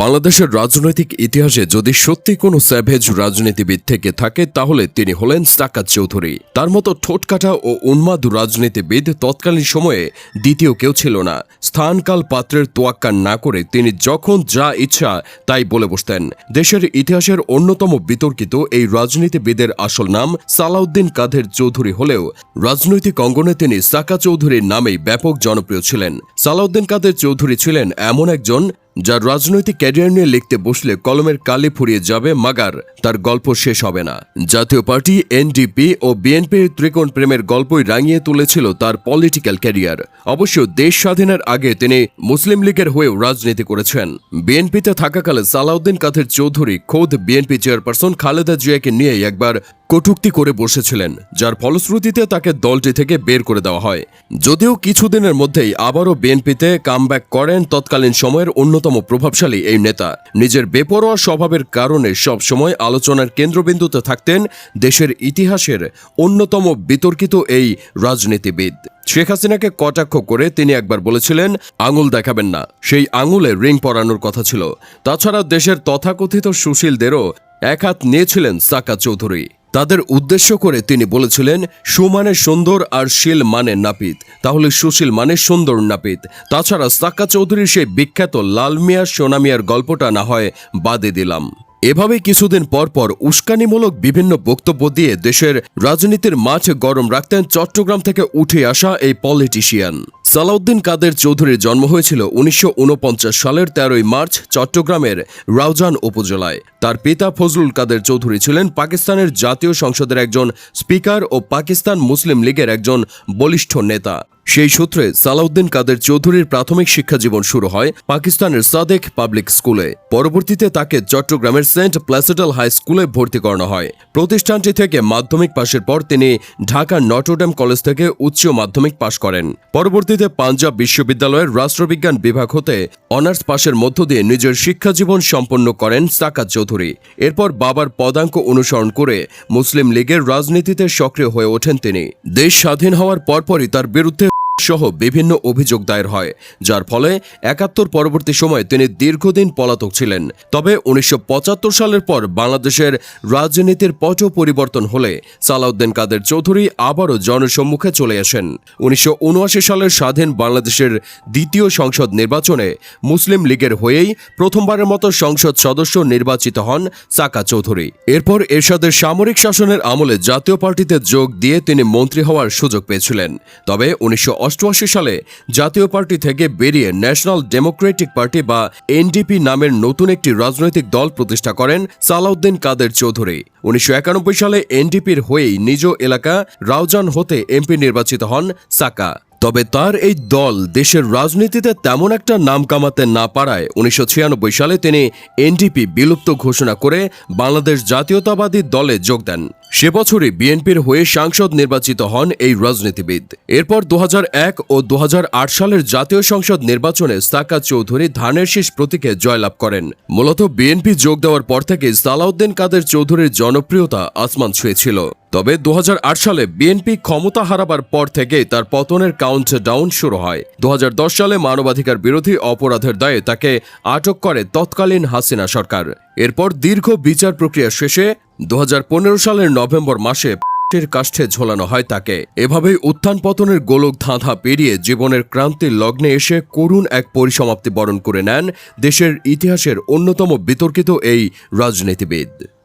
বাংলাদেশের রাজনৈতিক ইতিহাসে যদি সত্যি কোনো স্যাভেজ রাজনীতিবিদ থেকে থাকে, তাহলে তিনি হলেন সাকাত চৌধুরী। তার মতো ঠোঁটকাটা ও উন্মাদ রাজনীতিবিদ তৎকালীন সময়ে দ্বিতীয় কেউ ছিল না। স্থানকাল পাত্রের তোয়াক্কা না করে তিনি যখন যা ইচ্ছা তাই বলে বসতেন। দেশের ইতিহাসের অন্যতম বিতর্কিত এই রাজনীতিবিদের আসল নাম সালাউদ্দিন কাদের চৌধুরী হলেও রাজনৈতিক অঙ্গনে তিনি সাকা চৌধুরীর নামেই ব্যাপক জনপ্রিয় ছিলেন। সালাউদ্দিন কাদের চৌধুরী ছিলেন এমন একজন যার রাজনৈতিক ক্যারিয়ার নিয়ে লিখতে বসলে কলমের কালি ফুরিয়ে যাবে, মাগার তার গল্প শেষ হবে না। জাতীয় পার্টি এনডিপি ও বিএনপির ত্রিকোণ প্রেমের গল্পই রাঙিয়ে তুলেছিল তার পলিটিক্যাল ক্যারিয়ার অবশ্য দেশ স্বাধীনের আগে তিনি মুসলিম লীগের হয়েও রাজনীতি করেছেন। বিএনপিতে থাকাকালে সালাউদ্দিন কাদের চৌধুরী খোদ বিএনপি চেয়ারপারসন খালেদা জিয়াকে নিয়ে একবার কটূক্তি করে বসেছিলেন, যার ফলশ্রুতিতে তাকে দলটি থেকে বের করে দেওয়া হয়। যদিও কিছুদিনের মধ্যেই আবারও বিএনপিতে কামব্যাক করেন তৎকালীন সময়ের অন্যতম প্রভাবশালী এই নেতা। নিজের বেপরোয়া স্বভাবের কারণে সব সময় আলোচনার কেন্দ্রবিন্দুতে থাকতেন দেশের ইতিহাসের অন্যতম বিতর্কিত এই রাজনীতিবিদ। শেখ হাসিনাকে কটাক্ষ করে তিনি একবার বলেছিলেন, আঙুল দেখাবেন না। সেই আঙুলে রিং পরানোর কথা ছিল। তাছাড়া দেশের তথাকথিত সুশীলদেরও এক হাত নিয়েছিলেন সাকা চৌধুরী। তাদের উদ্দেশ্য করে তিনি বলেছিলেন সুমানে সুন্দর আর শীল মানে নাপিত। তাহলে সুশীল মানে সুন্দর নাপিত। তাছাড়া সাক্কা চৌধুরীর সেই বিখ্যাত লালমিয়া সোনামিয়ার সোনা মিয়ার গল্পটা না হয় বাদে দিলাম। এভাবে কিছুদিন পর পর উস্কানিমূলক বিভিন্ন বক্তব্য দিয়ে দেশের রাজনীতির মাঠ গরম রাখতেন চট্টগ্রাম থেকে উঠে আসা এই পলিটিশিয়ান। সালাউদ্দিন কাদের চৌধুরীর জন্ম হয়েছিল উনিশশো ঊনপঞ্চাশ সালের তেরোই মার্চ চট্টগ্রামের রাউজান উপজেলায়। তার পিতা ফজলুল কাদের চৌধুরী ছিলেন পাকিস্তানের জাতীয় সংসদের একজন স্পিকার ও পাকিস্তান মুসলিম লীগের একজন বলিষ্ঠ নেতা। সেই সূত্রে সালাউদ্দিন কাদের চৌধুরীর প্রাথমিক শিক্ষা জীবন শুরু হয় পাকিস্তানের সাদেক পাবলিক স্কুলে। পরবর্তীতে তাকে চট্টগ্রামের সেন্ট প্লাসেডাল হাই স্কুলে ভর্তি করানো হয়। প্রতিষ্ঠানটি থেকে মাধ্যমিক পাশের পর তিনি ঢাকা নটরডেম কলেজ থেকে উচ্চ মাধ্যমিক পাশ করেন। পরবর্তীতে পাঞ্জাব বিশ্ববিদ্যালয়ের রাষ্ট্রবিজ্ঞান বিভাগ হতে অনার্স পাশের মধ্য দিয়ে নিজের শিক্ষা জীবন সম্পন্ন করেন সাকাত চৌধুরী। এরপর বাবার পদাঙ্ক অনুসরণ করে মুসলিম লীগের রাজনীতিতে সক্রিয় হয়ে ওঠেন তিনি। দেশ স্বাধীন হওয়ার পরপরই তার বিরুদ্ধে সহ বিভিন্ন অভিযোগ দায়ের হয়, যার ফলে একাত্তর পরবর্তী সময়ে তিনি দীর্ঘদিন পলাতক ছিলেন। তবে উনিশশো পঁচাত্তর সালের পর বাংলাদেশের রাজনীতির পট পরিবর্তন হলে সালাউদ্দিন কাদের চৌধুরী আবারও জনসম্মুখে চলে আসেন। উনিশশো উনআশি সালের স্বাধীন বাংলাদেশের দ্বিতীয় সংসদ নির্বাচনে মুসলিম লীগের হয়েই প্রথমবারের মতো সংসদ সদস্য নির্বাচিত হন সাকা চৌধুরী। এরপর এরশাদের সামরিক শাসনের আমলে জাতীয় পার্টিতে যোগ দিয়ে তিনি মন্ত্রী হওয়ার সুযোগ পেয়েছিলেন। তবে উনিশশো অষ্টআশি সালে জাতীয় পার্টি থেকে বেরিয়ে ন্যাশনাল ডেমোক্রেটিক পার্টি বা এনডিপি নামের নতুন একটি রাজনৈতিক দল প্রতিষ্ঠা করেন সালাউদ্দিন কাদের চৌধুরী। উনিশশো একানব্বই সালে এনডিপির হয়েই নিজ এলাকা রাউজান হতে এমপি নির্বাচিত হন সাকা। তবে তার এই দল দেশের রাজনীতিতে তেমন একটা নাম কামাতে না পারায় উনিশশো ছিয়ানব্বই সালে তিনি এনডিপি বিলুপ্ত ঘোষণা করে বাংলাদেশ জাতীয়তাবাদী দলে যোগ দেন। সে বছরই বিএনপির হয়ে সাংসদ নির্বাচিত হন এই রাজনীতিবিদ। এরপর দুহাজার এক ও দু হাজার আট সালের জাতীয় সংসদ নির্বাচনে সাকা চৌধুরী ধানের শীষ প্রতীকে জয়লাভ করেন। মূলত বিএনপি যোগ দেওয়ার পর থেকে সালাউদ্দিন কাদের চৌধুরীর জনপ্রিয়তা আসমান ছুঁয়েছিল। তবে দু হাজার আট সালে বিএনপি ক্ষমতা হারাবার পর থেকে তার পতনের কাউন্ট ডাউন শুরু হয়। দু হাজার দশ সালে মানবাধিকার বিরোধী অপরাধের দায়ে তাকে আটক করে তৎকালীন হাসিনা সরকার। এরপর দীর্ঘ বিচার প্রক্রিয়া শেষে দু হাজার পনেরো সালের নভেম্বর মাসে এর কাষ্ঠে ঝোলানো হয় তাকে। এভাবেই উত্থান পতনের গোলক ধাঁধা পেরিয়ে জীবনের ক্রান্তির লগ্নে এসে করুণ এক পরিসমাপ্তি বরণ করে নেন দেশের ইতিহাসের অন্যতম বিতর্কিত এই রাজনীতিবিদ।